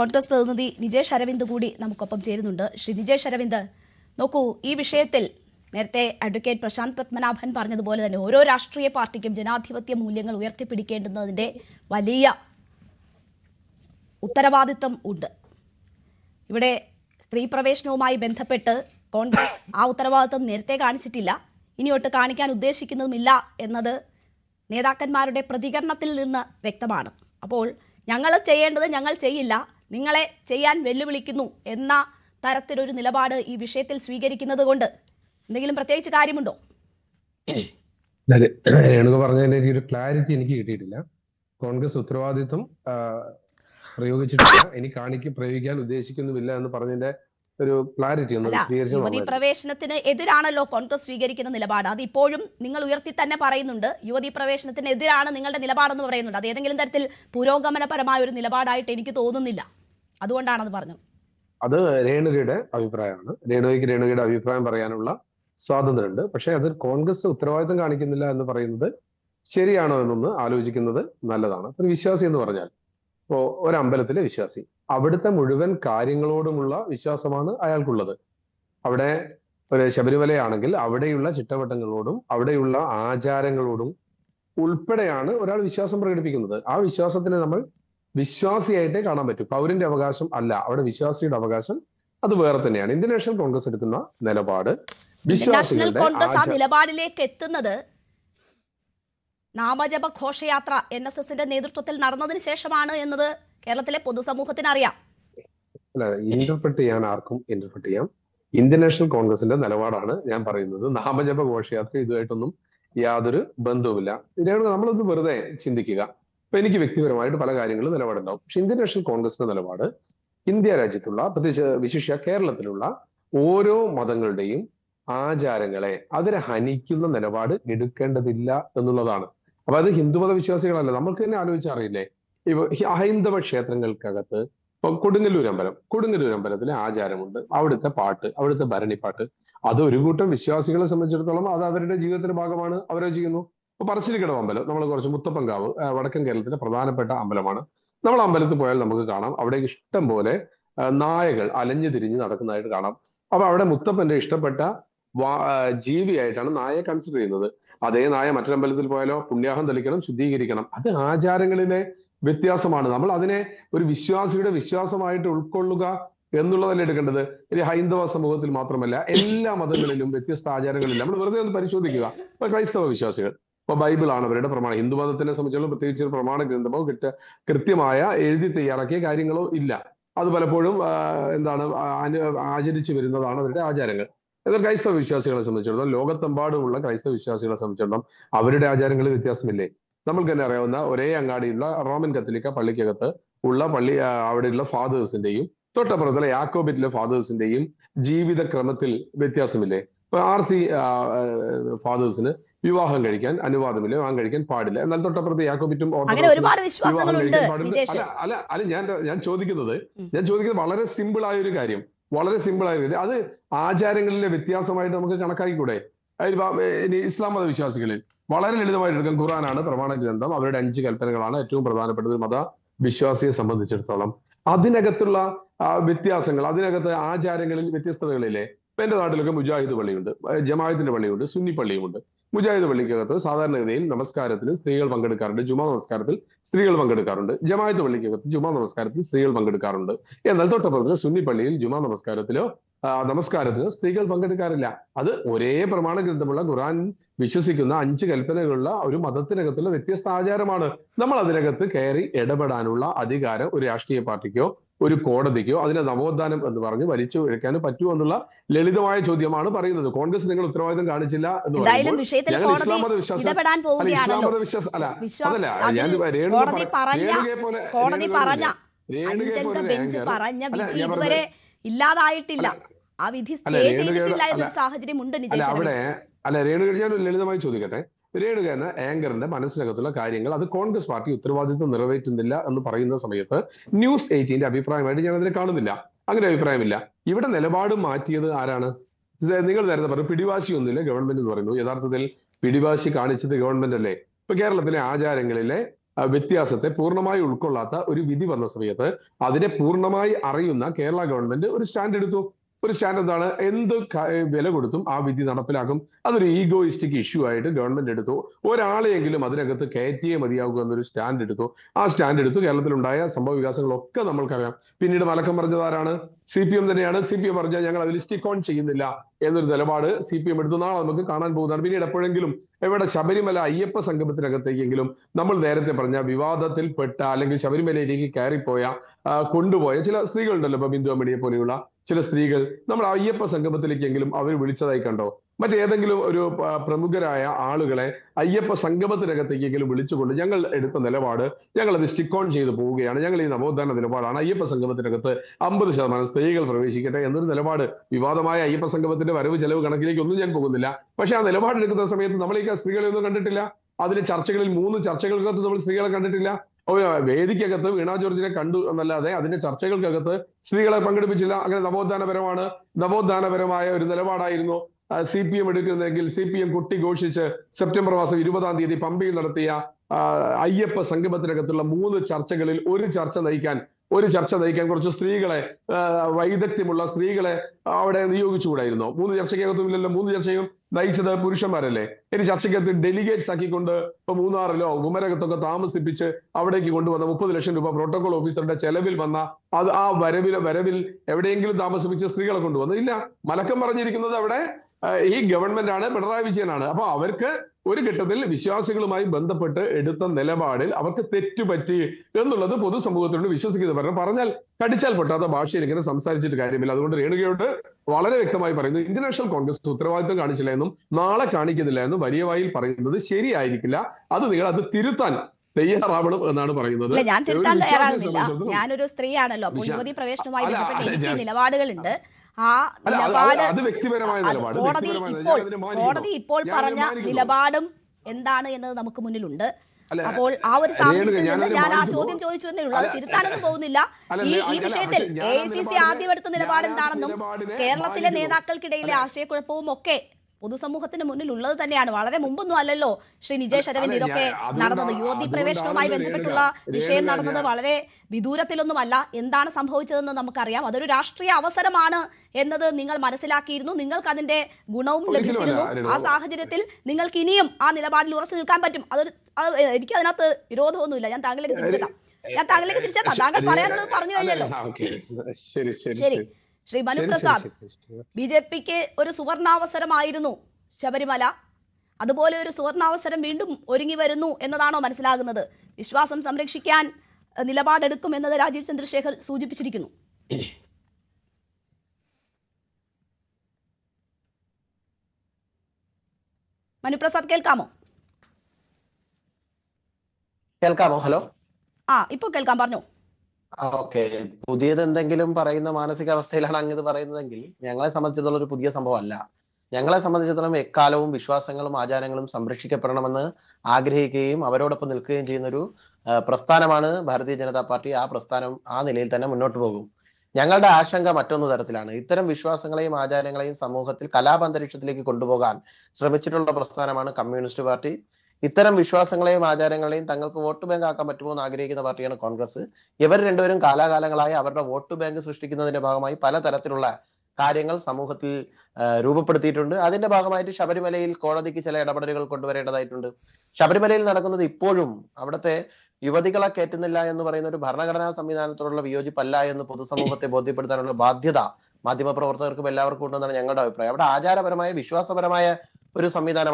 കോൺഗ്രസ് പ്രതിനിധി നിജേഷ് അരവിന്ദ് കൂടി നമുക്കൊപ്പം ചേരുന്നുണ്ട്. ശ്രീ നിജേഷ് അരവിന്ദ് നോക്കൂ ഈ വിഷയത്തിൽ നേരത്തെ അഡ്വക്കേറ്റ് പ്രശാന്ത് പത്മനാഭൻ പറഞ്ഞതുപോലെ തന്നെ ഓരോ രാഷ്ട്രീയ പാർട്ടിക്കും ജനാധിപത്യ മൂല്യങ്ങൾ ഉയർത്തിപ്പിടിക്കേണ്ടുന്നതിന്റെ വലിയ ഉത്തരവാദിത്തം ഉണ്ട്. ഇവിടെ സ്ത്രീ പ്രവേശനവുമായി ബന്ധപ്പെട്ട് കോൺഗ്രസ് ആ ഉത്തരവാദിത്തം നേരത്തെ കാണിച്ചിട്ടില്ല. ഇനിയൊട്ട് കാണിക്കാൻ ഉദ്ദേശിക്കുന്നതുമില്ല എന്നത് നേതാക്കന്മാരുടെ പ്രതികരണത്തിൽ നിന്ന് വ്യക്തമാണ്. അപ്പോൾ ഞങ്ങൾ ചെയ്യേണ്ടത് ഞങ്ങൾ ചെയ്യില്ല. നിങ്ങളെ ചെയ്യാൻ വെല്ലുവിളിക്കുന്നു എന്ന തരത്തിലൊരു നിലപാട് ഈ വിഷയത്തിൽ സ്വീകരിക്കുന്നത് കൊണ്ട് എന്തെങ്കിലും പ്രത്യേകിച്ച് കാര്യമുണ്ടോ? രേണുക പറഞ്ഞതിന്റെ ഒരു ക്ലാരിറ്റി എനിക്ക് കിട്ടിയിട്ടില്ല. കോൺഗ്രസ് ഉത്തരവാദിത്വം പ്രയോഗിച്ചിട്ടില്ല. ഇനി കാണിക്ക് പ്രയോഗിക്കാൻ ഉദ്ദേശിക്കുന്നുമില്ല എന്ന് പറഞ്ഞതിന്റെ ഒരു ക്ലാരിറ്റി യുവതി പ്രവേശനത്തിന് എതിരാണല്ലോ കോൺഗ്രസ് സ്വീകരിക്കുന്ന നിലപാട്. അത് ഇപ്പോഴും നിങ്ങൾ ഉയർത്തി തന്നെ പറയുന്നുണ്ട്. യുവതി പ്രവേശനത്തിന് എതിരാണ് നിങ്ങളുടെ നിലപാടെന്ന് പറയുന്നുണ്ട്. അത് ഏതെങ്കിലും തരത്തിൽ പുരോഗമനപരമായ ഒരു നിലപാടായിട്ട് എനിക്ക് തോന്നുന്നില്ല. അതുകൊണ്ടാണത് പറഞ്ഞത്. അത് രേണുകയുടെ അഭിപ്രായമാണ്. രേണുകയ്ക്ക് രേണുകയുടെ അഭിപ്രായം പറയാനുള്ള സ്വാതന്ത്ര്യമുണ്ട്. പക്ഷേ അതിൽ കോൺഗ്രസ് ഉത്തരവാദിത്തം കാണിക്കുന്നില്ല എന്ന് പറയുന്നത് ശരിയാണോ എന്നൊന്ന് ആലോചിക്കുന്നത് നല്ലതാണ്. ഒരു വിശ്വാസി എന്ന് പറഞ്ഞാൽ ഇപ്പോ ഒരമ്പലത്തിലെ വിശ്വാസി അവിടുത്തെ മുഴുവൻ കാര്യങ്ങളോടുമുള്ള വിശ്വാസമാണ് അയാൾക്കുള്ളത്. അവിടെ ഒരു ശബരിമലയാണെങ്കിൽ അവിടെയുള്ള ചിട്ടവട്ടങ്ങളോടും അവിടെയുള്ള ആചാരങ്ങളോടും ഉൾപ്പെടെയാണ് ഒരാൾ വിശ്വാസം പ്രകടിപ്പിക്കുന്നത്. ആ വിശ്വാസത്തിനെ നമ്മൾ വിശ്വാസിയായിട്ടേ കാണാൻ പറ്റൂ. പൗരന്റെ അവകാശം അല്ല. അവിടെ വിശ്വാസിയുടെ അവകാശം അത് വേറെ തന്നെയാണ്. ഇന്ത്യൻ നാഷണൽ കോൺഗ്രസ് എടുക്കുന്ന നിലപാട് നാഷണൽ കോൺഗ്രസ് ആ നിലപാടിലേക്ക് എത്തുന്നത് നാമജപ ഘോഷയാത്ര എൻ എസ് എസിന്റെ നേതൃത്വത്തിൽ നടന്നതിന് ശേഷമാണ് എന്നത് കേരളത്തിലെ പൊതുസമൂഹത്തിന് അറിയാം അല്ല ഇന്റർപ്രറ്റ് ചെയ്യാൻ ആർക്കും ഇന്റർപ്രറ്റ് ചെയ്യാം. ഇന്ത്യൻ നാഷണൽ കോൺഗ്രസിന്റെ നിലപാടാണ് ഞാൻ പറയുന്നത്. നാമജപ ഘോഷയാത്ര ഇതുമായിട്ടൊന്നും യാതൊരു ബന്ധവുമില്ല. ഇതിനോട് നമ്മളൊന്ന് വെറുതെ ചിന്തിക്കുക. ഇപ്പൊ എനിക്ക് വ്യക്തിപരമായിട്ട് പല കാര്യങ്ങളും നിലപാടുണ്ടാവും. പക്ഷെ ഇന്ത്യൻ നാഷണൽ കോൺഗ്രസിന്റെ നിലപാട് ഇന്ത്യ രാജ്യത്തുള്ള പ്രത്യേകിച്ച് വിശിഷ്യ കേരളത്തിലുള്ള ഓരോ മതങ്ങളുടെയും ആചാരങ്ങളെ അതിനെ ഹനിക്കുന്ന നിലപാട് എടുക്കേണ്ടതില്ല എന്നുള്ളതാണ്. അപ്പൊ അത് ഹിന്ദുമത വിശ്വാസികളല്ല നമ്മൾക്ക് തന്നെ ആലോചിച്ചറിയില്ലേ? ഇപ്പൊ ഹൈന്ദവ ക്ഷേത്രങ്ങൾക്കകത്ത് ഇപ്പൊ കൊടുങ്ങല്ലൂർ അമ്പലം കൊടുങ്ങല്ലൂർ അമ്പലത്തിലെ ആചാരമുണ്ട്. അവിടുത്തെ പാട്ട് അവിടുത്തെ ഭരണിപ്പാട്ട്. അത് ഒരു കൂട്ടം വിശ്വാസികളെ സംബന്ധിച്ചിടത്തോളം അത് അവരുടെ ജീവിതത്തിന്റെ ഭാഗമാണ്. അവരെ ചെയ്യുന്നു. ഇപ്പൊ പറശ്ശിനിക്കടവ് അമ്പലം നമ്മൾ കുറച്ച് മുത്തപ്പൻകാവ് വടക്കൻ കേരളത്തിലെ പ്രധാനപ്പെട്ട അമ്പലമാണ്. നമ്മൾ അമ്പലത്തിൽ പോയാൽ നമുക്ക് കാണാം അവിടെ ഇഷ്ടം പോലെ നായകൾ അലഞ്ഞു തിരിഞ്ഞ് നടക്കുന്നതായിട്ട് കാണാം. അപ്പൊ അവിടെ മുത്തപ്പന്റെ ഇഷ്ടപ്പെട്ട ജീവിയായിട്ടാണ് നായയെ കൺസിഡർ ചെയ്യുന്നത്. അതേ നായ മറ്റൊരമ്പലത്തിൽ പോയാലോ പുണ്യാഹം തെളിക്കണം ശുദ്ധീകരിക്കണം. അത് ആചാരങ്ങളിലെ വ്യത്യാസമാണ്. നമ്മൾ അതിനെ ഒരു വിശ്വാസിയുടെ വിശ്വാസമായിട്ട് ഉൾക്കൊള്ളുക എന്നുള്ളതല്ല എടുക്കേണ്ടത്? ഒരു ഹൈന്ദവ സമൂഹത്തിൽ മാത്രമല്ല എല്ലാ മതങ്ങളിലും വ്യത്യസ്ത ആചാരങ്ങളിലും നമ്മൾ വെറുതെ ഒന്ന് പരിശോധിക്കുക. ക്രൈസ്തവ വിശ്വാസികൾ. ഇപ്പൊ ബൈബിളാണ് അവരുടെ പ്രമാണം. ഹിന്ദു മതത്തിനെ പ്രത്യേകിച്ച് ഒരു പ്രമാണ ഗ്രന്ഥമോ കിട്ട കൃത്യമായ എഴുതി തയ്യാറാക്കിയ കാര്യങ്ങളോ ഇല്ല. അത് പലപ്പോഴും എന്താണ് ആചരിച്ചു വരുന്നതാണ് അവരുടെ ആചാരങ്ങൾ. എന്നാൽ ക്രൈസ്തവ വിശ്വാസികളെ സംബന്ധിച്ചിടത്തോളം ലോകത്തെമ്പാടുമുള്ള ക്രൈസ്തവ വിശ്വാസികളെ സംബന്ധിച്ചിടത്തോളം അവരുടെ ആചാരങ്ങളിൽ വ്യത്യാസമില്ലേ? നമ്മൾക്ക് തന്നെ അറിയാവുന്ന ഒരേ അങ്ങാടിയുള്ള റോമൻ കത്തലിക്ക പള്ളിക്കകത്ത് ഉള്ള പള്ളി അവിടെയുള്ള ഫാദേഴ്സിന്റെയും തൊട്ടപ്പുറത്തുള്ള യാക്കോബിറ്റിലെ ഫാദേഴ്സിന്റെയും ജീവിത ക്രമത്തിൽ വ്യത്യാസമില്ലേ ആർ സി ഫാദേഴ്സിന് വിവാഹം കഴിക്കാൻ അനുവാദമില്ല വിവാഹം കഴിക്കാൻ പാടില്ല. എന്നാൽ തൊട്ടപ്പുറത്ത് യാക്കോബിറ്റും വിവാഹം കഴിക്കാൻ പാടില്ല. അല്ല അല്ല ഞാൻ ഞാൻ ചോദിക്കുന്നത് ഞാൻ ചോദിക്കുന്നത് വളരെ സിമ്പിൾ ആയ ഒരു കാര്യം. വളരെ സിമ്പിൾ ആയ കാര്യം. അത് ആചാരങ്ങളിലെ വ്യത്യാസമായിട്ട് നമുക്ക് കണക്കാക്കിക്കൂടെ? ഇനി ഇസ്ലാം മത വിശ്വാസികളിൽ വളരെ ലളിതമായിട്ട് എടുക്കാം. ഖുറാനാണ് പ്രമാണ ഗ്രന്ഥം. അവരുടെ അഞ്ച് കൽപ്പനകളാണ് ഏറ്റവും പ്രധാനപ്പെട്ട ഒരു മത വിശ്വാസിയെ സംബന്ധിച്ചിടത്തോളം. അതിനകത്തുള്ള വ്യത്യാസങ്ങൾ അതിനകത്ത് ആചാരങ്ങളിൽ വ്യത്യസ്തതകളില്ലേ ഇപ്പൊ എന്റെ നാട്ടിലൊക്കെ മുജാഹിദ് പള്ളിയുണ്ട് ജമായത്തിന്റെ ജമാഅത്തിന്റെ പള്ളിയുണ്ട് സുന്നി പള്ളിയുമുണ്ട്. മുജാഹിദ് പള്ളിക്കകത്ത് സാധാരണഗതിയിൽ നമസ്കാരത്തിന് സ്ത്രീകൾ പങ്കെടുക്കാറുണ്ട് ജുമാ നമസ്കാരത്തിൽ സ്ത്രീകൾ പങ്കെടുക്കാറുണ്ട് ജമായത്ത് പള്ളിക്കകത്ത് ജുമാ നമസ്കാരത്തിൽ സ്ത്രീകൾ പങ്കെടുക്കാറുണ്ട്. എന്നാൽ തൊട്ടപ്പുറത്ത് സുന്നി പള്ളിയിൽ ജുമാ നമസ്കാരത്തിലോ നമസ്കാരത്തിന് സ്ത്രീകൾ പങ്കെടുക്കാറില്ല. അത് ഒരേ പ്രമാണ ഗ്രന്ഥമുള്ള ഖുറാൻ വിശ്വസിക്കുന്ന അഞ്ച് കൽപ്പനകളുള്ള ഒരു മതത്തിനകത്തുള്ള വ്യത്യസ്ത ആചാരമാണ്. നമ്മൾ അതിനകത്ത് കയറി ഇടപെടാനുള്ള അധികാരം ഒരു രാഷ്ട്രീയ പാർട്ടിക്കോ ഒരു കോടതിക്കോ അതിനെ നവോത്ഥാനം എന്ന് പറഞ്ഞ് വലിച്ചു ഇഴക്കാനോ പറ്റുമോ എന്നുള്ള ലളിതമായ ചോദ്യമാണ് പറയുന്നത്. കോൺഗ്രസ് നിങ്ങൾ ഉത്തരവാദിത്തം കാണിച്ചില്ല എന്ന് പറയുന്നത് പറയുമ്പോൾ വിഷയത്തിൽ ഞങ്ങൾ ഇസ്ലാം മത വിശ്വാസം അല്ല ഇസ്ലാം മത വിശ്വാസം അല്ല അതല്ല ഞാൻ രേണുകയെ പോലെ കോടതി പറഞ്ഞ അഞ്ചംഗ ബെഞ്ച് പറഞ്ഞ അല്ല, വിധി ഞാൻ ഇതുവരെ ഇല്ലാതായിട്ടില്ല. ആ വിധി സ്റ്റേ ചെയ്തിട്ടില്ല എന്നൊരു സാഹചര്യം ഉണ്ട് അല്ല അവിടെ അല്ല രേണുക ഞാൻ ലളിതമായി ചോദിക്കട്ടെ. രേണുക എന്ന ആങ്കറിന്റെ മനസ്സിനകത്തുള്ള കാര്യങ്ങൾ. അത് കോൺഗ്രസ് പാർട്ടി ഉത്തരവാദിത്വം നിറവേറ്റുന്നില്ല എന്ന് പറയുന്ന സമയത്ത് ന്യൂസ് എയ്റ്റീന്റെ അഭിപ്രായമായിട്ട് ഞാൻ അതിനെ കാണുന്നില്ല. അങ്ങനെ അഭിപ്രായമില്ല. ഇവിടെ നിലപാട് മാറ്റിയത് ആരാണ്? നിങ്ങൾ നേരത്തെ പറഞ്ഞു പിടിവാശിയൊന്നുമില്ല ഗവൺമെന്റ് എന്ന് പറയുന്നു. യഥാർത്ഥത്തിൽ പിടിവാശി കാണിച്ചത് ഗവൺമെന്റ് അല്ലേ? ഇപ്പൊ കേരളത്തിലെ ആചാരങ്ങളിലെ വ്യത്യാസത്തെ പൂർണമായി ഉൾക്കൊള്ളാത്ത ഒരു വിധി വന്ന സമയത്ത് അതിനെ പൂർണമായി അറിയുന്ന കേരള ഗവൺമെന്റ് ഒരു സ്റ്റാൻഡ് എടുത്തു. ഒരു സ്റ്റാൻഡ് എന്താണ് എന്ത് വില കൊടുത്തും ആ വിധി നടപ്പിലാക്കും. അതൊരു ഈഗോയിസ്റ്റിക് ഇഷ്യൂ ആയിട്ട് ഗവൺമെന്റ് എടുത്തു. ഒരാളെയെങ്കിലും അതിനകത്ത് കയറ്റിയേ മതിയാവുക എന്നൊരു സ്റ്റാൻഡ് എടുത്തു. ആ സ്റ്റാൻഡ് എടുത്തു. കേരളത്തിലുണ്ടായ സംഭവ വികാസങ്ങളൊക്കെ നമ്മൾക്കറിയാം. പിന്നീട് മലക്കം പറഞ്ഞതാരാണ് സി പി എം തന്നെയാണ്. സി പി എം പറഞ്ഞാൽ ഞങ്ങൾ അതിൽ സ്റ്റിക്ക് ഓൺ ചെയ്യുന്നില്ല എന്നൊരു നിലപാട് സി പി എം എടുത്തു. നാളെ നമുക്ക് കാണാൻ പോകുന്നതാണ്. പിന്നീട് എപ്പോഴെങ്കിലും എവിടെ ശബരിമല അയ്യപ്പ സംഗമത്തിനകത്തേക്കെങ്കിലും നമ്മൾ നേരത്തെ പറഞ്ഞ വിവാദത്തിൽ പെട്ട അല്ലെങ്കിൽ ശബരിമലയിലേക്ക് കയറിപ്പോയ കൊണ്ടുപോയ ചില സ്ത്രീകളുണ്ടല്ലോ. ഇപ്പൊ ബിന്ദു അമ്മണിയെ പോലെയുള്ള ചില സ്ത്രീകൾ നമ്മൾ അയ്യപ്പ സംഗമത്തിലേക്കെങ്കിലും അവർ വിളിച്ചതായി കണ്ടോ? മറ്റേതെങ്കിലും ഒരു പ്രമുഖരായ ആളുകളെ അയ്യപ്പ സംഗമത്തിനകത്തേക്കെങ്കിലും വിളിച്ചുകൊണ്ട് ഞങ്ങൾ എടുത്ത നിലപാട് ഞങ്ങൾ അത് സ്റ്റിക്ക് ഓൺ ചെയ്ത് പോവുകയാണ്. ഞങ്ങൾ ഈ നവോത്ഥാന നിലപാടാണ്. അയ്യപ്പ സംഗമത്തിനകത്ത് അമ്പത് ശതമാനം സ്ത്രീകൾ പ്രവേശിക്കട്ടെ എന്നൊരു നിലപാട്. വിവാദമായ അയ്യപ്പ സംഗമത്തിന്റെ വരവ് ചെലവ് കണക്കിലേക്ക് ഒന്നും ഞാൻ പോകുന്നില്ല. പക്ഷെ ആ നിലപാടെടുക്കുന്ന സമയത്ത് നമ്മളീ സ്ത്രീകളെ ഒന്നും കണ്ടിട്ടില്ല. അതിലെ ചർച്ചകളിൽ മൂന്ന് ചർച്ചകൾക്കകത്ത് നമ്മൾ സ്ത്രീകളെ കണ്ടിട്ടില്ല. വേദിക്കകത്ത് വീണ ജോർജിനെ കണ്ടു എന്നല്ലാതെ അതിന്റെ ചർച്ചകൾക്കകത്ത് സ്ത്രീകളെ പങ്കെടുപ്പിച്ചില്ല. അങ്ങനെ നവോത്ഥാനപരമാണ് നവോത്ഥാനപരമായ ഒരു നിലപാടായിരുന്നു സി പി എം എടുക്കുന്നതെങ്കിൽ സി പി എം കുട്ടി ഘോഷിച്ച് സെപ്റ്റംബർ മാസം ഇരുപതാം തീയതി പമ്പയിൽ നടത്തിയ അയ്യപ്പ സംഗമത്തിനകത്തുള്ള മൂന്ന് ചർച്ചകളിൽ ഒരു ചർച്ച നയിക്കാൻ ഒരു ചർച്ച നയിക്കാൻ കുറച്ച് സ്ത്രീകളെ വൈദഗ്ധ്യമുള്ള സ്ത്രീകളെ അവിടെ നിയോഗിച്ചുകൂടായിരുന്നോ. മൂന്ന് ചർച്ചയ്ക്കകത്തുമില്ലല്ലോ മൂന്ന് ചർച്ചയും നയിച്ചത് പുരുഷന്മാരല്ലേ? ഇനി ചർച്ചയ്ക്കകത്ത് ഡെലിഗേറ്റ്സ് ആക്കിക്കൊണ്ട് ഇപ്പൊ മൂന്നാറിലോ കുമരകത്തൊക്കെ താമസിപ്പിച്ച് അവിടേക്ക് കൊണ്ടുവന്ന മുപ്പത് ലക്ഷം രൂപ പ്രോട്ടോകോൾ ഓഫീസറുടെ ചെലവിൽ വന്ന അത് ആ വരവിൽ വരവിൽ എവിടെയെങ്കിലും താമസിപ്പിച്ച സ്ത്രീകളെ കൊണ്ടുവന്നു. ഇല്ല മലക്കം പറഞ്ഞിരിക്കുന്നത് അവിടെ ഈ ഗവൺമെന്റ് ആണ് പിണറായി വിജയനാണ്. അപ്പൊ അവർക്ക് ഒരു ഘട്ടത്തിൽ വിശ്വാസികളുമായി ബന്ധപ്പെട്ട് എടുത്ത നിലപാടിൽ അവർക്ക് തെറ്റുപറ്റി എന്നുള്ളത് പൊതുസമൂഹത്തിനോട് വിശ്വസിക്കുന്നത് പറഞ്ഞു പറഞ്ഞാൽ കടിച്ചാൽ പൊട്ടാത്ത ഭാഷയിൽ ഇങ്ങനെ സംസാരിച്ചിട്ട് കാര്യമില്ല. അതുകൊണ്ട് രേണുകയോട് വളരെ വ്യക്തമായി പറയുന്നു ഇന്ത്യൻ നാഷണൽ കോൺഗ്രസ് ഉത്തരവാദിത്വം കാണിച്ചില്ല എന്നും നാളെ കാണിക്കുന്നില്ല എന്നും വലിയ വായിൽ പറയുന്നത് ശരിയായിരിക്കില്ല. അത് നിങ്ങൾ അത് തിരുത്താൻ തയ്യാറാവണം എന്നാണ് പറയുന്നത്. ഞാൻ തിരുത്താൻ തയ്യാറാകുന്നില്ല. ഞാനൊരു സ്ത്രീയാണല്ലോ. അപ്പോൾ വിശ്വാ- യുവതി പ്രവേശനവുമായി ബന്ധപ്പെട്ട് എനിക്ക് നിലപാടുകളുണ്ട്. ആ നിലപാട് കോടതി ഇപ്പോൾ. കോടതി ഇപ്പോൾ പറഞ്ഞ നിലപാടും എന്താണ് എന്നത് നമുക്ക് മുന്നിലുണ്ട്. അപ്പോൾ ആ ഒരു സാഹചര്യത്തിൽ ഞാൻ നിന്ന് ഞാൻ ആ ചോദ്യം ചോദിച്ചു എന്നേ ഉള്ളൂ അത് തിരുത്താനൊന്നും പോകുന്നില്ല. ഈ ഈ വിഷയത്തിൽ എ ഐ സി സി ആദ്യം എടുത്ത നിലപാട് എന്താണെന്നും കേരളത്തിലെ. നേതാക്കൾക്കിടയിലെ ആശയക്കുഴപ്പവും ഒക്കെ പൊതുസമൂഹത്തിന് മുന്നിൽ ഉള്ളത് തന്നെയാണ്. വളരെ മുമ്പൊന്നും അല്ലല്ലോ ശ്രീ നിജേഷ് അരവിന്ദ് ഇതൊക്കെ നടന്നത്. യുവതി പ്രവേശനവുമായി ബന്ധപ്പെട്ടുള്ള വിഷയം നടന്നത് വളരെ വിദൂരത്തിലൊന്നുമല്ല. എന്താണ് സംഭവിച്ചതെന്ന് നമുക്കറിയാം. അതൊരു രാഷ്ട്രീയ അവസരമാണ് എന്നത് നിങ്ങൾ മനസ്സിലാക്കിയിരുന്നു. നിങ്ങൾക്ക് അതിന്റെ ഗുണവും ലഭിച്ചിരുന്നു. ആ സാഹചര്യത്തിൽ നിങ്ങൾക്ക് ഇനിയും ആ നിലപാടിൽ ഉറച്ചു നിൽക്കാൻ പറ്റും. അതൊരു എനിക്ക് അതിനകത്ത് വിരോധമൊന്നുമില്ല. ഞാൻ താങ്കളിലേക്ക് തിരിച്ചെത്താം ഞാൻ താങ്കളിലേക്ക് തിരിച്ചെത്താം താങ്കൾ പറയാനുള്ളത് പറഞ്ഞു കഴിഞ്ഞല്ലോ ശരി. ശരി മനുപ്രസാദ്. ബി ജെ പിക്ക് ഒരു സുവർണാവസരമായിരുന്നു ശബരിമല. അതുപോലെ ഒരു സുവർണാവസരം വീണ്ടും ഒരുങ്ങി വരുന്നു എന്നതാണോ മനസ്സിലാകുന്നത്? വിശ്വാസം സംരക്ഷിക്കാൻ നിലപാടെടുക്കും എന്നത് രാജീവ് ചന്ദ്രശേഖർ സൂചിപ്പിച്ചിരിക്കുന്നു. മനുപ്രസാദ് കേൾക്കാമോ? കേൾക്കാമോ? ഹലോ? ആ ഇപ്പൊ കേൾക്കാം പറഞ്ഞു. ഓക്കെ. പുതിയത് എന്തെങ്കിലും പറയുന്ന മാനസികാവസ്ഥയിലാണ് അങ്ങ് പറയുന്നതെങ്കിൽ ഞങ്ങളെ സംബന്ധിച്ചിടത്തോളം ഒരു പുതിയ സംഭവമല്ല. ഞങ്ങളെ സംബന്ധിച്ചിടത്തോളം എക്കാലവും വിശ്വാസങ്ങളും ആചാരങ്ങളും സംരക്ഷിക്കപ്പെടണമെന്ന് ആഗ്രഹിക്കുകയും അവരോടൊപ്പം നിൽക്കുകയും ചെയ്യുന്ന ഒരു പ്രസ്ഥാനമാണ് ഭാരതീയ ജനതാ പാർട്ടി. ആ പ്രസ്ഥാനം ആ നിലയിൽ തന്നെ മുന്നോട്ട് പോകും. ഞങ്ങളുടെ ആശങ്ക മറ്റൊന്ന് തരത്തിലാണ്. ഇത്തരം വിശ്വാസങ്ങളെയും ആചാരങ്ങളെയും സമൂഹത്തിൽ കലാപാന്തരീക്ഷത്തിലേക്ക് കൊണ്ടുപോകാൻ ശ്രമിച്ചിട്ടുള്ള പ്രസ്ഥാനമാണ് കമ്മ്യൂണിസ്റ്റ് പാർട്ടി. ഇത്തരം വിശ്വാസങ്ങളെയും ആചാരങ്ങളെയും തങ്ങൾക്ക് വോട്ട് ബാങ്ക് ആക്കാൻ പറ്റുമോ എന്ന് ആഗ്രഹിക്കുന്ന പാർട്ടിയാണ് കോൺഗ്രസ്. ഇവർ രണ്ടുപേരും കാലാകാലങ്ങളായി അവരുടെ വോട്ട് ബാങ്ക് സൃഷ്ടിക്കുന്നതിന്റെ ഭാഗമായി പലതരത്തിലുള്ള കാര്യങ്ങൾ സമൂഹത്തിൽ രൂപപ്പെടുത്തിയിട്ടുണ്ട്. അതിന്റെ ഭാഗമായിട്ട് ശബരിമലയിൽ കോടതിക്ക് ചില ഇടപെടലുകൾ കൊണ്ടുവരേണ്ടതായിട്ടുണ്ട്. ശബരിമലയിൽ നടക്കുന്നത് ഇപ്പോഴും അവിടുത്തെ യുവതികളെ കയറ്റുന്നില്ല എന്ന് പറയുന്ന ഒരു ഭരണഘടനാ സംവിധാനത്തോടുള്ള വിയോജിപ്പല്ല എന്ന് പൊതുസമൂഹത്തെ ബോധ്യപ്പെടുത്താനുള്ള ബാധ്യത മാധ്യമപ്രവർത്തകർക്കും എല്ലാവർക്കും ഉണ്ടെന്നാണ് ഞങ്ങളുടെ അഭിപ്രായം. അവിടെ ആചാരപരമായ വിശ്വാസപരമായ ഒരു സംവിധാനമാണ്